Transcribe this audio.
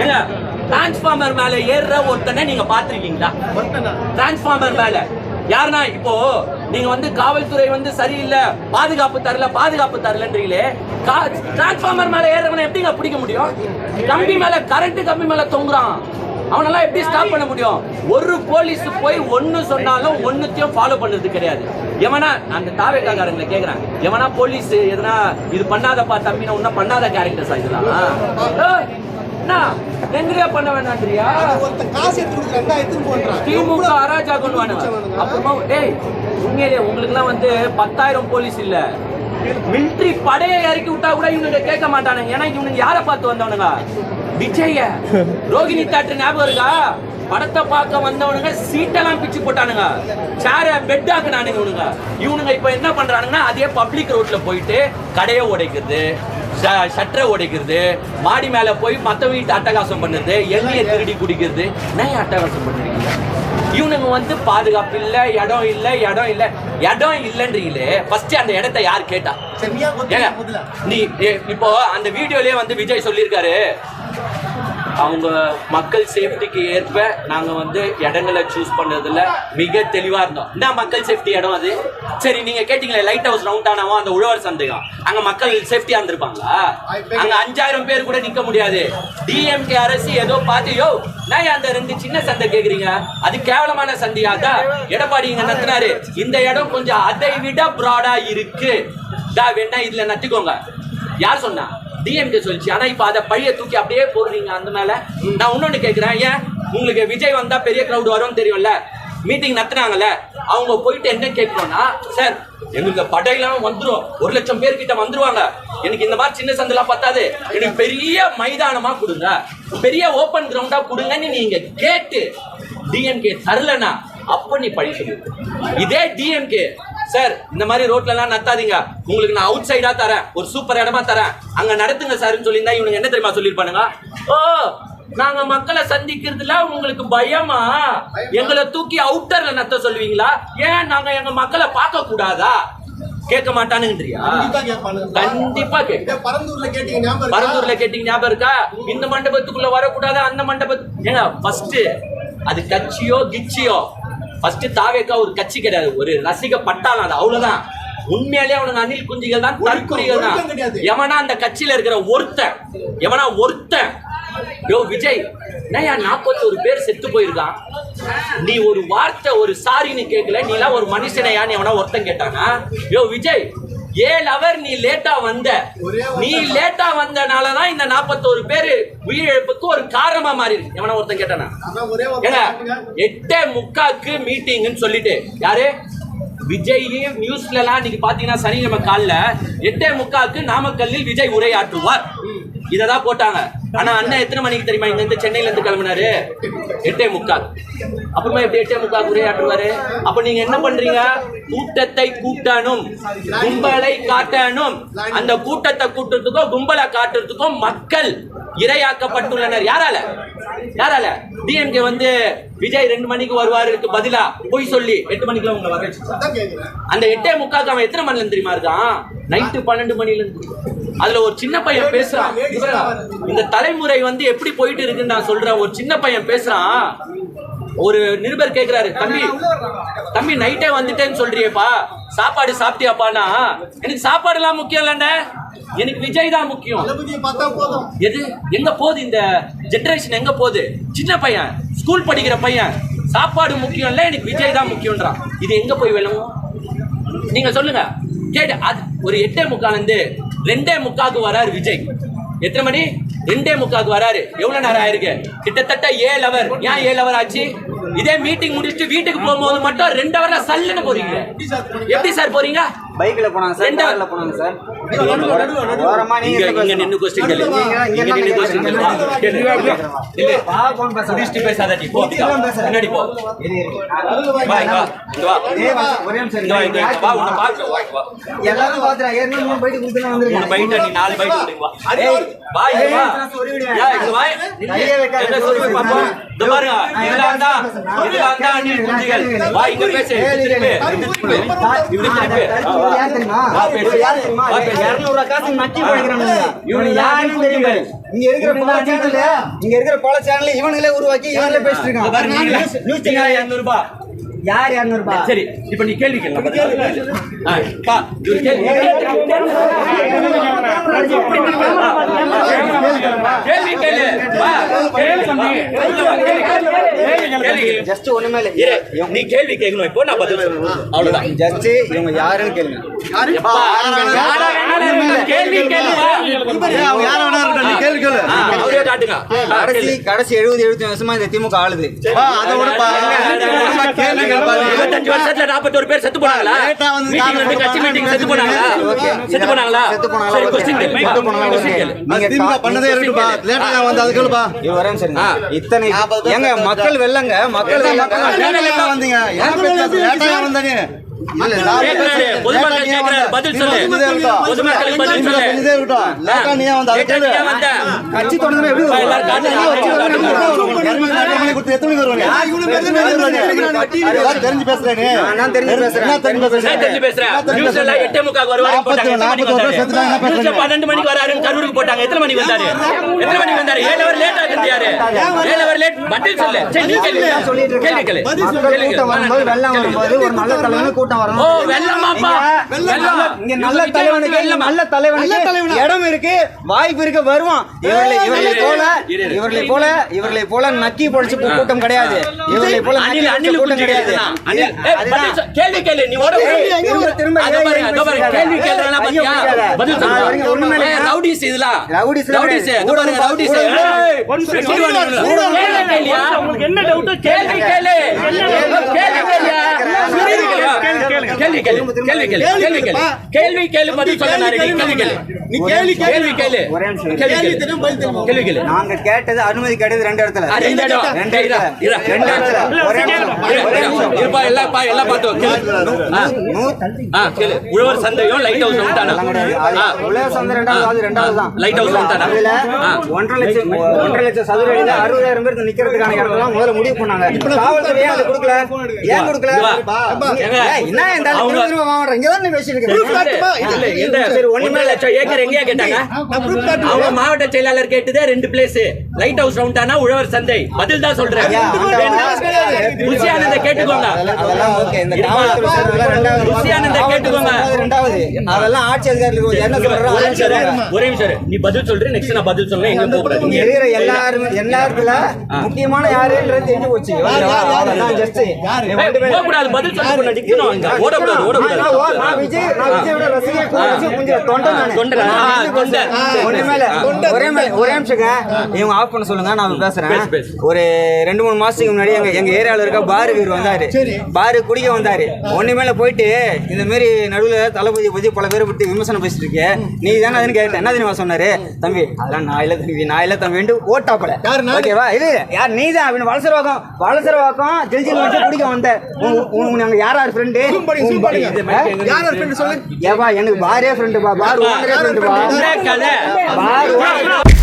ஏங்க டிரான்ஸ்ஃபார்மர் மேல ஏறுற ஒருத்தனை நீங்க பாத்திருக்கீங்களா டிரான்ஸ்ஃபார்மர் மேல. யாருனா இப்போ நீங்க வந்து காவல்துறை வந்து சரியில்லை பாதுகாப்பு தரல பாதுகாப்பு தரலன்றீங்களே டிரான்ஸ்ஃபார்மர் மேல ஏறவனை எப்படிங்க பிடிக்க முடியும்? கம்பி மேல கரண்ட் கம்பி மேல தொங்குறான். அவனெல்லாம் எப்படி ஸ்டாப் பண்ண முடியும்? ஒரு போலீஸ் போய் ஒன்னு சொன்னாலும் ஒன்னுத்தையும் ஃபாலோ பண்ணது கிடையாது. எவனா அந்த தாவேக்காரங்களை கேக்குறேன் எவனா போலீஸ் எதனா இது பண்ணாதப்பா தம்பினா ஒன்னும் பண்ணாத கேரக்டர்ஸ் இதெல்லாம் பண்ண ஒருத்தன் காசு எடுத்து கொடுக்குறாங்க எடுத்துட்டு போன்றான். திமுக அராஜா கொண்டு வானுங்க அப்புறமா டேய் உண்மையிலே உங்களுக்குலாம் வந்து பத்தாயிரம் போலீஸ் இல்ல. மிலிட்ரி படையை இறக்கி விட்டா கூட இவனுங்க கேட்க மாட்டானுங்க. ஏன்னா இவனுங்க யாரை பார்த்து வந்தவனுங்க? விஜய. ரோகிணி தாட்டு ஞாபகம் இருக்கா? படத்தை பார்க்க வந்தவனுங்க சீட்டெல்லாம் பிச்சு போட்டானுங்க. சேர பெட் ஆக்குனானுங்க இவனுங்க. இவனுங்க இப்ப என்ன பண்றானுங்கன்னா அதே பப்ளிக் ரோட்ல போயிட்டு கடையை உடைக்கிறது ஷட்டரை உடைக்கிறது மாடி மேல போய் மத்த வீட்டு அட்டகாசம் பண்ணுறது எண்ணெயை திருடி குடிக்கிறது. நான் அட்டகாசம் பண்ணுறீங்க? இவனுங்க வந்து பாதுகாப்பு இல்ல இடம் இல்ல இடம் இல்ல. இடம் இல்லன்றீங்களே ஃபர்ஸ்ட் அந்த இடத்த யார் கேட்டா? நீ இப்போ அந்த வீடியோலயே வந்து விஜய் சொல்லியிருக்காரு. அவங்க மக்கள் சேஃப்டிக்கு ஏற்ப நாங்க வந்து இடங்களை சூஸ் பண்ணதில் மிக தெளிவா இருந்தோம். என்ன மக்கள் சேஃப்டி இடம் அது? சரி நீங்க கேட்டிங்களே லைட் ஹவுஸ் ரவுண்ட் அந்த உழவர் சந்தேகம். அங்க மக்கள் சேஃப்டியா இருந்திருப்பாங்களா? அங்க அஞ்சாயிரம் பேர் கூட நிற்க முடியாது. டிஎம்கே அரசு ஏதோ பார்த்து யோ நான் அந்த ரெண்டு சின்ன சந்தை கேட்குறீங்க அது கேவலமான சந்தையா? தான் எடப்பாடி இங்கே நத்தினாரு. இந்த இடம் கொஞ்சம் அதை விட ப்ராடா இருக்கு. டா வேணா இதில் நத்திக்கோங்க. யார் சொன்னா? டிஎம்கே சொல்லிச்சு. ஆனா இப்ப அதை பழைய தூக்கி அப்படியே போடுறீங்க அந்த மேல. நான் இன்னொன்னு கேட்குறேன் ஏன்? உங்களுக்கு விஜய் வந்தா பெரிய கிரவுட் வரும்னு தெரியும்ல? மீட்டிங் நடத்துனாங்கல்ல. அவங்க போயிட்டு என்ன கேட்கணும்னா சார் எங்களுக்கு படையெல்லாம் வந்துடும் ஒரு லட்சம் பேர் கிட்ட வந்துருவாங்க. எனக்கு இந்த மாதிரி சின்ன சந்தெல்லாம் பத்தாது. எனக்கு பெரிய மைதானமா கொடுங்க. பெரிய ஓப்பன் கிரவுண்டா கொடுங்கன்னு நீங்க கேட்டு டிஎம்கே தரலனா அப்ப நீ பழி சொல்லு. இதே டிஎம்கே சார் இந்த மாதிரி ரோட்ல எல்லாம் நத்தாதீங்க. உங்களுக்கு நான் அவுட் சைடா தரேன். ஒரு சூப்பர் இடமா தரேன். அங்க நடத்துங்க சார்னு சொல்லியிருந்தா இவனுங்க என்ன தெரியுமா சொல்லியிருப்பானுங்க? ஓ நாங்க மக்களை சந்திக்கிறதுல உங்களுக்கு பயமா? எங்களை தூக்கி அவுட்டர்ல நத்த சொல்லுவீங்களா? ஏன் நாங்க எங்க மக்களை பார்க்க கூடாதா? கேட்க மாட்டானுங்கன்றியா? கண்டிப்பா கேட்க. பரந்தூர்ல கேட்டீங்க ஞாபகம் இருக்கா? பரந்தூர்ல கேட்டீங்க ஞாபகம் இருக்கா? இந்த மண்டபத்துக்குள்ள வரக்கூடாது? அந்த மண்டபத்து ஏங்க ஃபர்ஸ்ட் அது கட்சியோ கிச்சியோ ஃபர்ஸ்ட் தாவேக்கா ஒரு கட்சி கிடையாது. ஒரு ரசிக பட்டாளம் அது. அவ்வளவுதான். உண்மையாலே அவனுங்க அணில் குஞ்சுகள் தான் தற்குறிகள் தான். எவனா அந்த கட்சியில இருக்கிற ஒருத்தன் எவனா ஒருத்தன் யோ விஜய் நான் நாற்பத்தோரு பேர் செத்து போயிருக்கான். நீ ஒரு வார்த்தை ஒரு சாரின்னு கேட்கல நீ எல்லாம் ஒரு மனுஷனையான்னு எவனா ஒருத்தன் கேட்டானா? யோ விஜய் ஏழு அவர் நீ லேட்டா வந்த. நீ லேட்டா வந்தனாலதான் இந்த நாற்பத்தோரு பேரு உயிரிழப்புக்கு ஒரு காரணமா மாறி இருக்கு எவனா ஒருத்தன் கேட்டானா. எட்டே முக்காக்கு மீட்டிங்னு சொல்லிட்டு. யாரு? விஜய்லயும் நியூஸ்ல எல்லாம் இன்னைக்கு பாத்தீங்கன்னா சனிக்கிழமை காலைல எட்டே முக்காக்கு நாமக்கல்லில் விஜய் உரையாற்றுவார். இததான் போட்டாங்க. ஆனா அண்ணன் எத்தனை மணிக்கு தெரியுமா இங்க இருந்து சென்னையில இருந்து கிளம்பினாரு? எட்டே முக்கால். அப்புறமா எப்படி எட்டே முக்கால் உரையாற்றுவாரு? அப்ப நீங்க என்ன பண்றீங்க? கூட்டத்தை கூட்டணும். கும்பலை காட்டணும். அந்த கூட்டத்தை கூட்டுறதுக்கும் கும்பலை காட்டுறதுக்கும் மக்கள் இரையாக்கப்பட்டுள்ளனர். யாரால? யாரால? டிஎம்கே வந்து விஜய் ரெண்டு மணிக்கு வருவாருக்கு பதிலா? போய் சொல்லி. எட்டு மணிக்கு உங்களை வர அந்த எட்டே முக்காக்கு அவன் எத்தனை மணில இருந்து தெரியுமா இருக்கான்? நைட்டு பன்னெண்டு மணில இருந்து அதுல ஒரு சின்ன பையன் பேசுறான். இந்த தலைமுறை வந்து எப்படி போயிட்டு இருக்குன்னு நான் சொல்றேன். ஒரு சின்ன பையன் பேசுறான். ஒரு நிருபர் கேக்குறாரு தம்பி தம்பி நைட்டே வந்துட்டேன்னு சொல்றியேப்பா. சாப்பாடு சாப்பிட்டியாப்பானா எனக்கு சாப்பாடு எல்லாம் முக்கியம் இல்லைண்ணே. எனக்கு விஜய் தான் முக்கியம். எது? எங்க போகுது இந்த ஜெனரேஷன் எங்க போகுது? சின்ன பையன் ஸ்கூல் படிக்கிற பையன் சாப்பாடு முக்கியம் இல்ல எனக்கு விஜய் தான் முக்கியம்ன்றான். இது எங்க போய் விளங்கும்? நீங்க சொல்லுங்க. கேட்டு அது ஒரு எட்டே முக்கால் இருந்து ரெண்டே முக்காக்கு வராரு விஜய். எத்தனை மணி? ரெண்டே முக்காக்கு வராரு. எவ்வளவு நேரம் ஆயிருக்கு? கிட்டத்தட்ட ஏழு அவர் ஏன் ஏழு அவர் ஆச்சு? இதே மீட்டிங் முடிச்சுட்டு வீட்டுக்கு போகும்போது மட்டும் ரெண்டு ஹவர்ல சல்லுன்னு போறீங்க. எப்படி சார் போறீங்க? பைக்ல போனாங்க சார் ரெண்டா- கார்ல போனாங்க சார். நின்னு கொஸ்டின் கேளு நீங்க- இங்க நின்னு கொஸ்டின் கேளு பேசாத நீ போ போ. வா வா வா ஒரே நிமிஷம் வா உன்னை வா எல்லாரும் பாத்துறேன் ஏற்கனவே மூணு கொடுத்து மூணு பைட் நீ நாலு பைட் ஏய், வா இங்க வா. யா இங்க வா. என்ன இந்த பாருங்க இதெல்லாம் தான் இதெல்லாம் தான் அணில் குஞ்சுகள் வா இங்க பேசு இப்படி திருப்பி இப்படி திருப்பி இப்படி திருப்பி யார் தெரியுமா? வா பேசு யார் தெரியுமா? வா பேசு இருநூறு காசு நக்கி படிக்கிறானுங்க இவனுக்கு யாருன்னு தெரியும்? பாரு. இங்க இருக்கிற பல சேனல்ல இங்க இருக்கிற பல சேனல் இவனுங்களே உருவாக்கி இவங்களே பேசிட்டு நீங்க- நியூஸ்- நியூஸ் யார் இரநூறு ரூபாய் சரி இப்ப நீ கேள்வி கேள்வி இவரு கேள்வி கேள்வி கேளு. கேள்வி கேள்வி. கேள்வி. ஜஸ்ட் ஒண்ணுமே இல்ல. நீ கேள்வி கேட்கணும். இப்போ நான் பதில் சொல்லணும். அவ்வளவுதான். ஜஸ்ட் இவங்க யாருன்னு கேளுங்க. கேள்வி கடைசி கேளு. கடைசி எழுபது எழுபத்தி வருஷமா இந்த திமுக ஆளுது. இருபத்தஞ்சு வருஷத்துல நாற்பத்தோரு பேர் செத்து போனாங்களா? கட்சி மீட்டிங் செத்து போனாங்களா? செத்து போனாங்களா? சரி. கொஸ்டின் பண்ணதே லேட்டா வந்து. இத்தனை மக்கள் வெள்ளங்க மக்கள் வந்தீங்க. பொதுமக்கள் பதில் சொல்லு. பொதுமக்களுக்கு பதில் சொல்லு. செஞ்சதே இருக்கட்டும் லேட்டா நீ வந்த அதை லேட்டா கேளு நீ வந்த? கட்சி தொடர்ந்து எப்படி எல்லாரும் காட்டுங்க. தெரிஞ்சு பேசுறேன் நான் தெரிஞ்சு பேசுறேன். என்ன தெரிஞ்சு பேசுறேன் தெரிஞ்சு பேசுறேன்? நியூஸ்ல எல்லாம் எட்டே முக்காக்கு வருவாருன்னு போட்டாங்க. எத்தனை மணிக்கு நாற்பது வந்தாரு? செத்துட்டாங்க, நியூஸ்ல? பன்னெண்டு மணிக்கு வராருன்னு கரூருக்கு போட்டாங்க. எத்தனை மணிக்கு வந்தாரு? எத்தனை மணிக்கு வந்தாரு? ஏழு hour late ஆகுது யாரு? ஏழு hour late. பதில் சொல்லு. கேள்வி கேள்வி கேள்வி. வெள்ளம் வரும்போது ஒரு நல்ல தலைவனுக்கு கூட்டம் ஓ வரணும் வெள்ளமாப்பா வெள்ளம் இங்க நல்ல தலைவனுக்கு நல்ல தலைவனுக்கு இடம் இருக்கு வாய்ப்பு இருக்கு வருவான் இவர்களை இவர்களை போல. இவர்களை போல இவர்களை போல நக்கி பொழிச்சு கூட்டம் கிடையாது இவர்களை போல கூட்டம் கிடையாது. கேள்வி கேளு நீ திரும்ப திரும்ப. கேள்வி. வரைக்கும் ஒண்ணுமே ரவுடிஸ் இதெல்லாம். ரவுடிஸ். ரவுடிஸ், அங்க பாருங்க, ரவுடிஸ். ஏய், சீடு வாங்குறீங்களா? கேள்வி கேளு. கேள்வி கேளு. கேள்வி கேளு. கேள்வி கேளு. கேள்வி கேளு, பதில் சொல்ல. கேள்வி கேளு. நீ கேள்வி கேளு. கேள்வி கேளு. கேள்வி கேள்வி கேளு. தெரியும், பதில் தெரியும். கேள்வி கேளு. நாங்க கேட்டது அனுமதி கிடையாது ரெண்டு இடத்துல ரெண்டு இடம். ரெண்டு இரா. ரெண்டு இடத்துல ஒரே நிமிஷம். இருப்பா, எல்லாம் பா, எல்லாம் பார்த்தோம். கேளு. ஆ. கேளு. உழவர் சந்தையும் லைட் ஹவுஸ் ஆ. உலக சந்தை ரெண்டாவது, ரெண்டாவது. லைட் ஹவுஸ் விட்டானா அதுல ஆ. ஒன்றரை லட்சம் ஒன்றரை லட்சம் சதுர அடியில அறுபதாயிரம் பேருக்கு நிக்கிறதுக்கான இடத்தெல்லாம் முதல்ல முடிவு பண்ணாங்க. காவல்துறை ஏன் அதை கொடுக்கல? ஏன் கொடுக்கல? இங்க வா. நீங்க- ஏங்க. ஏய், என்ன இந்த ஆளு அவங்க- திரும்ப திரும்ப வாங்குறேன் இங்க தான் பேசிட்டு சரி, இருக்கேன் இல்ல, எந்த சரி, ஒண்ணுமே ஒன்றரை லட்சம் ஏக்கர் எங்கேயா கேட்டாங்க? அவங்க மாவட்ட செயலாளர் கேட்டதே ரெண்டு பிளேஸ் லைட் ஹவுஸ் ரவுண்டானா உழவர் சந்தை. பதில் தான் சொல்றேன். ருசியானதை கேட்டுக்கோங்க. அதெல்லாம் கேட்டுக்கோங்க. அதெல்லாம் ஆட்சி அதிகாரிகளுக்கு என்ன சொல்றாங்க. ஒரே ஒரே இரு. நீ பதில் சொல்ற நெக்ஸ்ட் நான் பதில் சொல்றேன் எங்க இங்க இருக்கிற எல்லாருமே எல்லாருக்குல முக்கியமான யாருன்றது தெரிஞ்சு போச்சு அவ்வளவுதான் just. நீ வந்து ஏய், போகக்கூடாது பதில் சொல்ல நிக்கணும் அங்க ஓடக்கூடாது நான் ஓடக்கூடாது. ஓ- நான் விஜய் நான் விஜயோட ரசிகர் கொஞ்சம் தொண்டை நானு. தொண்டை. தொண்டை. ஒண்ணுமே இல்ல. ஒரே மேல- ஒரே நிமிஷங்க. இவங்க ஆஃப் பண்ண சொல்லுங்க நான் பேசுறேன். பேசு, பேசு. ஒரு ரெண்டு மூணு மாசத்துக்கு முன்னாடி எங்க எங்க ஏரியால இருக்க பாரு வீர் வந்தாரு. பாரு குடிக்க வந்தாரு. ஒண்ணு மேல போயிட்டு இந்த மாதிரி நடுவுல தளபதி பத்தி பல பேரை பத்தி விமர்சனம் பேசிட்டு இருக்கே நீ தானே அதுன்னு கேட்டேன். என்ன தெரியுமா சொன்னாரு தம்பி அதெல்லாம் நான் இல்ல தம்பி நான் இல்ல தம்பி ஓட்டாப்பல? ஓகேவா? இது யார் நீ தான் அப்படின்னு வளசரவாக்கம் வளசரவாக்கம் ஜெல்ஜில் வச்சு குடிக்க வந்த உன் யார் யார் ஃப்ரெண்டு? ஏப்பா எனக்கு பாரே ஃப்ரெண்டு பா பார் ஓனரே ஃப்ரெண்டு பா. கதை பார்